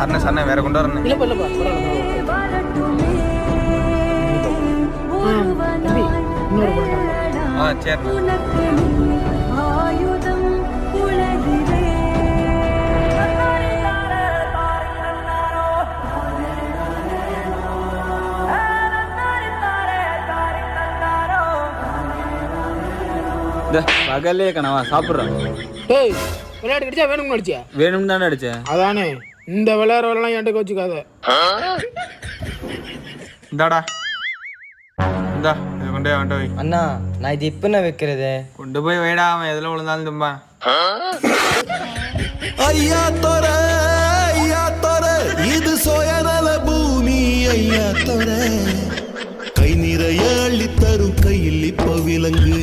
சரண சரண வேற கொண்டு வரணும் இல்லப்பா இல்லப்பா பரவாயில்ல, பரவாயில்ல. ஆ, இந்த பகலே கனவா சாப்பிட்றோம் டேய் விளையாட்டு அடிச்சா வேணும்னு அடிச்சியா வேணும்னு தானே அடிச்சேன் அதானே இந்த விளையாடுற விளையாடலாம் என்கிட்ட வச்சுக்காத இந்தாடா. இந்தா இதை கொண்டு போய் அவன்கிட்ட வை. அண்ணா நான் இது இப்போ நான் வைக்கிறது? கொண்டு போய் வைடா அவன் எதில் விழுந்தாலும் தும்பா. ஐயா தொர ஐயா தொர இது சுயநல பூமி ஐயா தொர கை நிறைய அள்ளித்தரும் கையில் இப்ப விலங்கு.